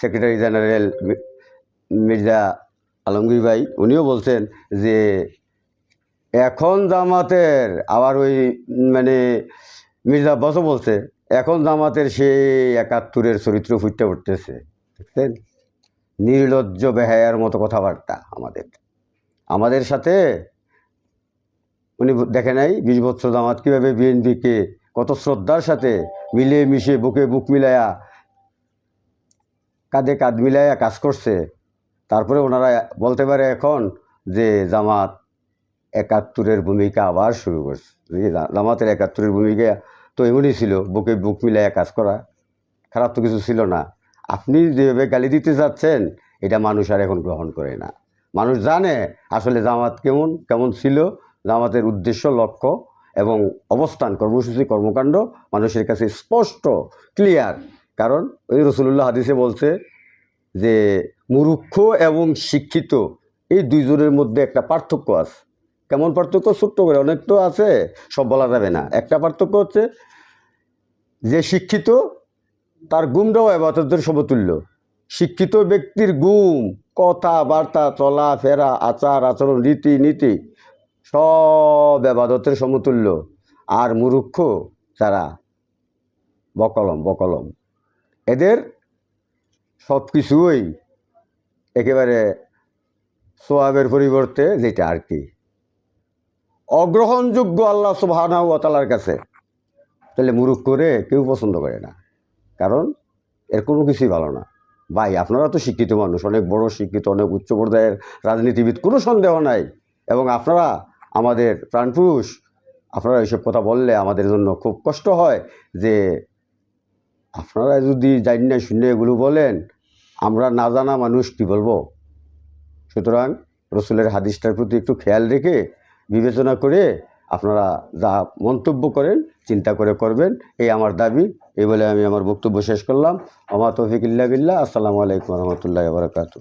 Secretary general Mirza Alamgir ভাই, উনিও বলছেন যে এখন জামাতের, আবার ওই মানে মির্জা আব্বাসও বলছে, এখন জামাতের সেই একাত্তরের চরিত্র ফুটতে উঠতেছে। দেখছেন? নির্লজ্জ বেহায়ার মতো কথাবার্তা আমাদের। আমাদের সাথে উনি দেখে নাই, বিশ বছর জামাত কীভাবে বিএনপিকে কত শ্রদ্ধার সাথে মিলে মিশে বুকে বুক মিলায়া কাঁধে কাঁধ মিলাইয়া কাজ করছে। তারপরে ওনারা বলতে পারে এখন যে জামাত একাত্তরের ভূমিকা আবার শুরু করছে। জামাতের একাত্তরের ভূমিকা তো এমনই ছিল, বুকে বুক মিলাইয়া কাজ করা। খারাপ তো কিছু ছিল না। আপনি যেভাবে গালি দিতে যাচ্ছেন, এটা মানুষ আর এখন গ্রহণ করে না। মানুষ জানে আসলে জামাত কেমন কেমন ছিল। জামাতের উদ্দেশ্য, লক্ষ্য এবং অবস্থান, কর্মসূচি, কর্মকাণ্ড মানুষের কাছে স্পষ্ট ক্লিয়ার কারণ ওই রসুল্লাহ হাদিসে বলছে যে মুরুক্ষ এবং শিক্ষিত, এই দুইজনের মধ্যে একটা পার্থক্য আছে। কেমন পার্থক্য? ছোট্ট করে। অনেক তো আছে, সব বলা যাবে না। একটা পার্থক্য হচ্ছে যে শিক্ষিত, তার গুমটাও এবাদতের সমতুল্য। শিক্ষিত ব্যক্তির গুম কথা, বার্তা, চলা, ফেরা, আচার, আচরণ, রীতি, নীতি, সব এবাদতের সমতুল্য। আর মুরুক্ষ যারা বকলম বকলম। এদের সব কিছুই একেবারে সোয়াবের পরিবর্তে যেটা আর কি। অগ্রহণযোগ্য আল্লাহ সুবাহানা তালার কাছে। তাহলে মুরুখ করে কেউ পছন্দ করে না। কারণ এর কোনো কিছুই ভালো না। ভাই, আপনারা তো শিক্ষিত মানুষ, অনেক বড় শিক্ষিত, অনেক উচ্চ পর্যায়ের রাজনীতিবিদ, কোনো সন্দেহ নাই। এবং আপনারা আমাদের প্রাণপুরুষ, আপনারা এইসব কথা বললে আমাদের জন্য খুব কষ্ট হয় যে আপনারা যদি জানি না শুনে এগুলো বলেন, আমরা না জানা মানুষ কী বলব? সুতরাং রসুলের হাদিসটার প্রতি একটু খেয়াল রেখে বিবেচনা করে আপনারা যা মন্তব্য করেন, চিন্তা করে করবেন, এই আমার দাবি, এই বলে আমি আমার বক্তব্য শেষ করলাম। আমার তৌফিক ইল্লা বিল্লাহ, আসসালামু আলাইকুম রহমতুল্লাহ বারকাতু